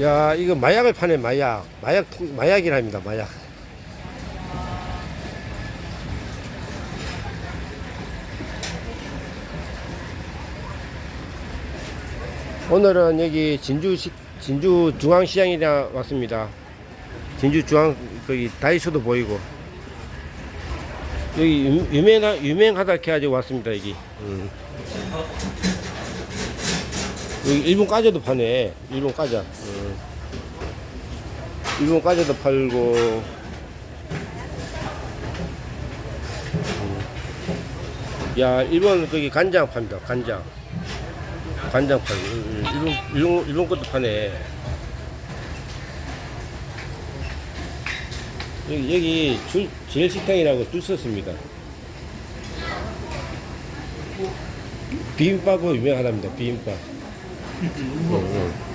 야, 이거 마약을 파네, 마약. 마약, 통- 마약이랍니다, 마약. 오늘은 여기 진주 시, 진주 중앙시장이라 왔습니다. 진주 중앙 거기 다이소도 보이고 여기 유- 유명하 유명하다 해가지고 왔습니다 여기. 음. 일본 과자도 파네. 일본 과자. 음. 일본 과자도 팔고. 음. 야 일본 거기 간장 팝니다. 간장. 간장 팔고. 음, 일본 일본 일본 것도 파네. 여기 여기 줄 제일 식당이라고 줄 섰습니다. 비빔밥은 유명하답니다. 비빔밥. 嗯。